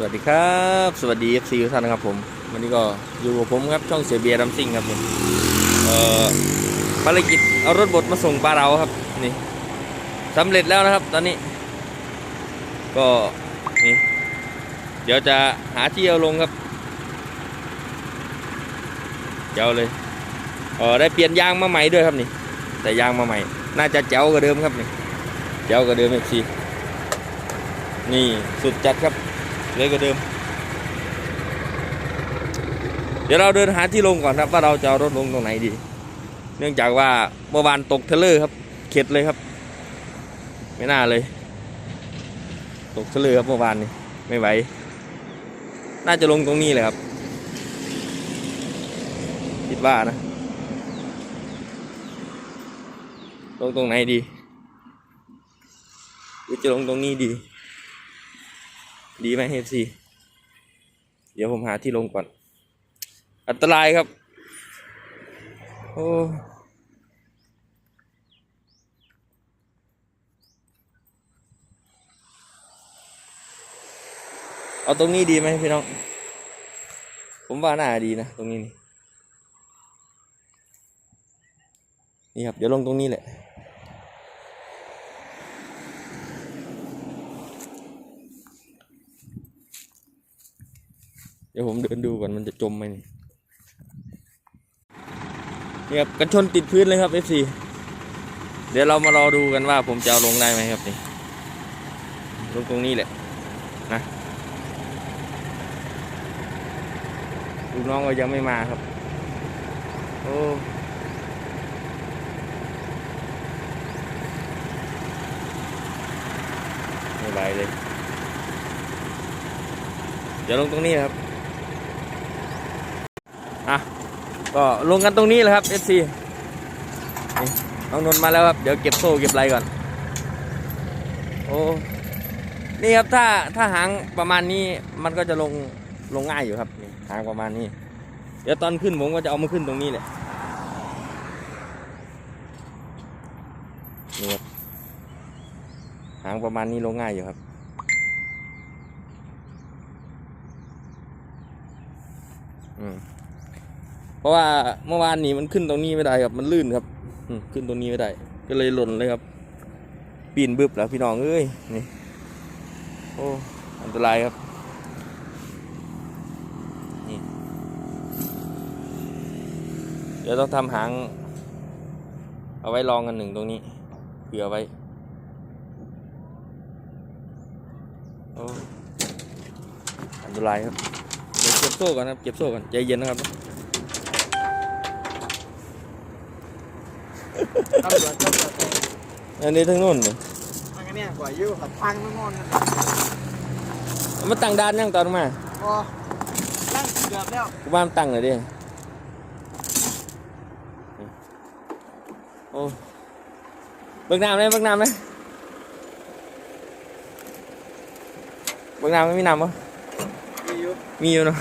สวัสดีครับ สวัสดี FC ทุกท่านนะครับผม วันนี้ก็อยู่กับผมครับช่องเสียเบียร์ดัมซิงครับผมเอ่อภารกิจเอารถบดมาส่งปลาเราครับนี่สำเร็จแล้วนะครับ ตอนนี้ ก็นี่เดี๋ยวจะหาที่เอาลงครับเจ้าเลยเออได้เปลี่ยนยางมาใหม่ด้วยครับนี่ แต่ยางมาใหม่ น่าจะเจ๋วกว่าเดิมครับนี่เจ๋วกว่าเดิม FC นี่สุดจัดครับ เลยกว่าเดิม เดี๋ยวเราเดินหาที่ลงก่อนครับ ว่าเราจะรถลงตรงไหนดี เนื่องจากว่าเมื่อวานตกเทเลอร์ครับ เข็ดเลยครับ ไม่น่าเลย ตกเทเลอร์ครับเมื่อวานนี้ไม่ไหว น่าจะลงตรงนี้เลยครับ คิดว่านะ ลงตรงไหนดีหรือจะลงตรงนี้ดี ดีไหมเฮฟซีเดี๋ยวผมหาที่ลงก่อน อันตรายครับ โอ้เอาตรงนี้ดีไหมพี่น้อง ผมว่าน่าดีนะ ตรงนี้นี่นี่ครับ เดี๋ยวลงตรงนี้แหละ ดี๋ยวผมเดินดูก่อนมันจะจมไหมนี่นี่ครับกันชนติดพื้นเลยครับ FC เดี๋ยวเรามารอดูกันว่าผมจะเอาลงได้ไหมครับนี่ลงตรงนี้แหละนะลูกน้องก็ยังไม่มาครับ โอ้ไม่ไหวเลย เดี๋ยวลงตรงนี้ครับ อะก็ลงกันตรงนี้เลยครับ FC นี่น้องนนท์มาแล้วครับ เดี๋ยวเก็บโซ่เก็บไรก่อน โอ้ นี่ครับถ้าถ้าหางประมาณนี้มันก็จะลงลงง่ายอยู่ครับนี่หางประมาณนี้ เดี๋ยวตอนขึ้นผมก็จะเอามาขึ้นตรงนี้เลยนี่ครับหางประมาณนี้ลงง่ายอยู่ครับ อืม ราะว่าเมื่อวานนี้มันขึ้นตรงนี้ไม่ได้ครับมันลื่นครับขึ้นตรงนี้ไม่ได้ ก็เลยหล่นเลยครับ ปีนบึบแล้วพี่น้องเอ้ยนี่โอ้อันตรายครับนี่เดี๋ยวต้องทำหาง เอาไว้ลองกันหนึ่งตรงนี้เผื่อไว้โอ้อันตรายครับเดี๋ยวเก็บโซ่ก่อนครับเก็บโซ่ก่อนใจเย็นนะครับ ตำรวจตำรวจอันนี้ทั้งนู้นเลยทางนี้กว่าอยู่กับทางทั้งหมดนะมาตั้งด้านยังตอนมาก็นั่งเกือบแล้วกูบ้านตั้งเลยดิโอ้เบิกน้ำเลยเบิกน้ำเลยเบิกน้ำไม่มีน้ำปะมีอยู่มีอยู่เนาะ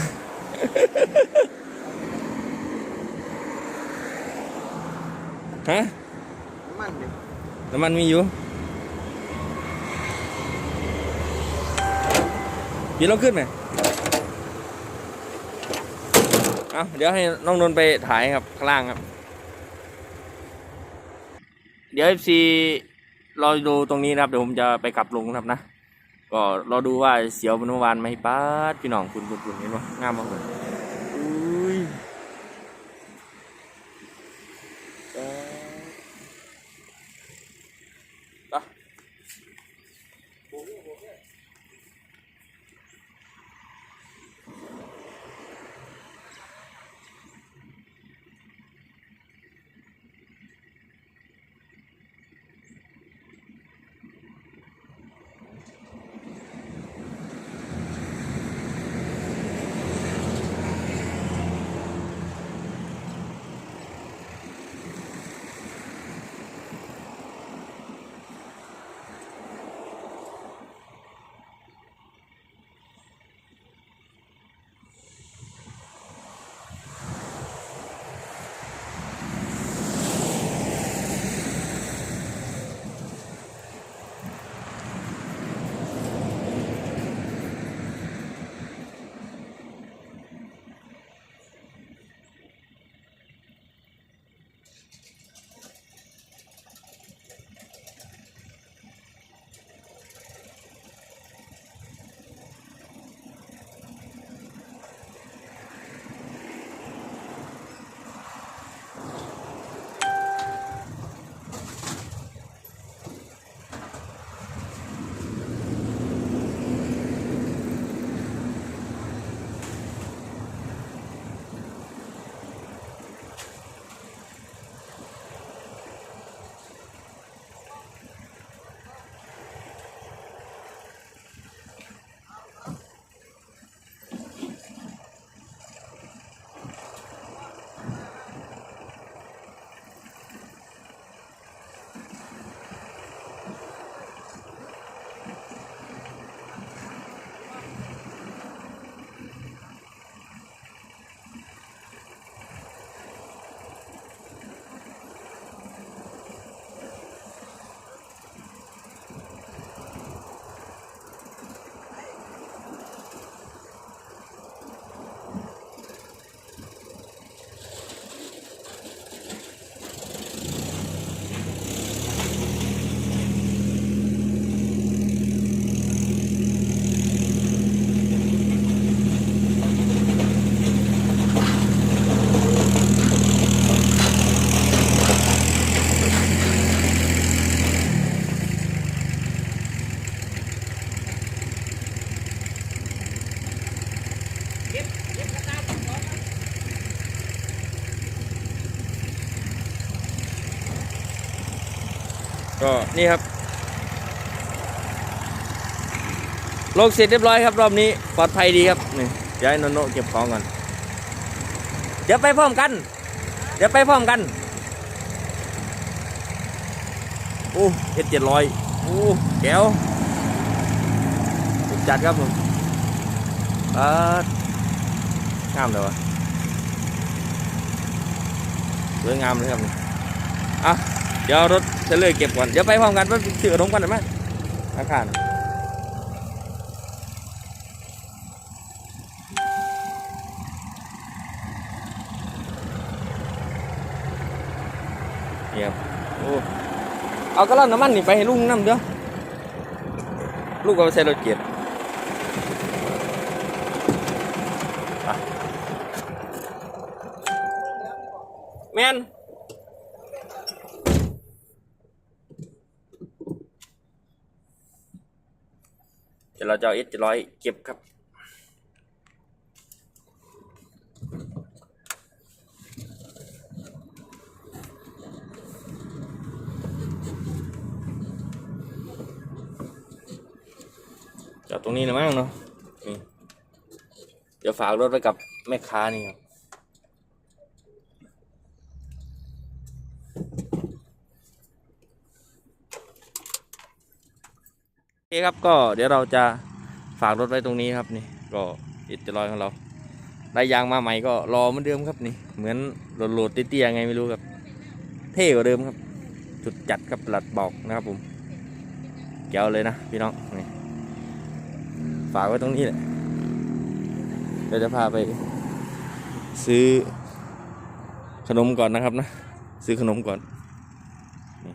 ฮะน้ำมันดิน้ำมันมีอยู่ยีนลงขึ้นไหมเอาเดี๋ยวให้น้องนนท์ไปถ่ายครับข้างล่างครับ เดี๋ยวเอฟซีรอดูตรงนี้นะครับ เดี๋ยวผมจะไปกลับลงนะครับนะ ก็รอดูว่าเสียวมันเมื่อวานไหมป้าดพี่น้องคุณคุณคุณเห็นปะงามมากเลย อุ้ยป๊าดอ ก็นี่ครับลงเสร็จเรียบร้อยครับ รอบนี้ปลอดภัยดีครับนี่เดี๋ยโนโนเก็บของก่อนเดี๋ยวไปพร้อมกัน เดี๋ยวไปพร้อมกันโอ้เอเจ็ดร้อยโอ้แก้วจัดครับผมอ่างามเลยวะสวยงามเลยครับอะ เดี๋ยวรถเทรลเลอร์เก็บก่อน เดี๋ยวไปพร้อมกันไปซื้อขนมกันได้ไหมอาคารนี่ครับโอ้เอากระล่อนน้ำมันนี่ไปให้ลุงน้ำเด้อลูกก็ไปใส่รถเกียร์แมน ยวเราจะเอาเอสร้อยเก็บครับจอดตรงนี้นะมั้งเนาะนี่เดี๋ยวฝากรถไว้กับแม่ค้านี่ครับ อเคครับก็เดี๋ยวเราจะฝากรถไว้ตรงนี้ครับนี่ก็อิจตลอยของเราได้ยางมาใหม่ก็รอเหมือนเดิมครับนี่ เหมือนโหลดเตี้ยๆไงไม่รู้ครับ เท่กว่าเดิมครับ จุดจัดครับหลัดบอกนะครับผมแก้วเลยนะพี่น้องนี่ฝากไว้ตรงนี้แหละเดี๋ยวจะพาไปซื้อขนมก่อนนะครับนะ ซื้อขนมก่อนนี่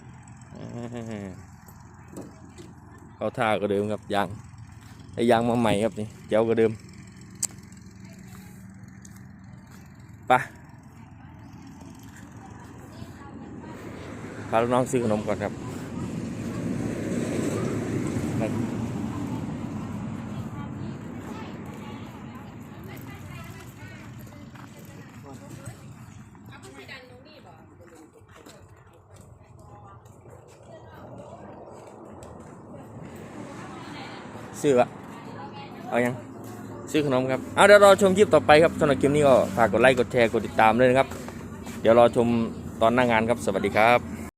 เขาท่าก็เดิมครับยางไอ้ยางมาใหม่ครับนี่เจ้าก็เดิมปะพาลูกน้องซื้อขนมก่อนครับ ซื้อวะเอายังซื้อขนมครับเอาเดี๋ยวรอชมคลิปต่อไปครับสำหรับคลิปนี้ก็ฝากกดไลค์กดแชร์กดติดตามด้วยนะครับ เดี๋ยวรอชมตอนหน้างานครับสวัสดีครับ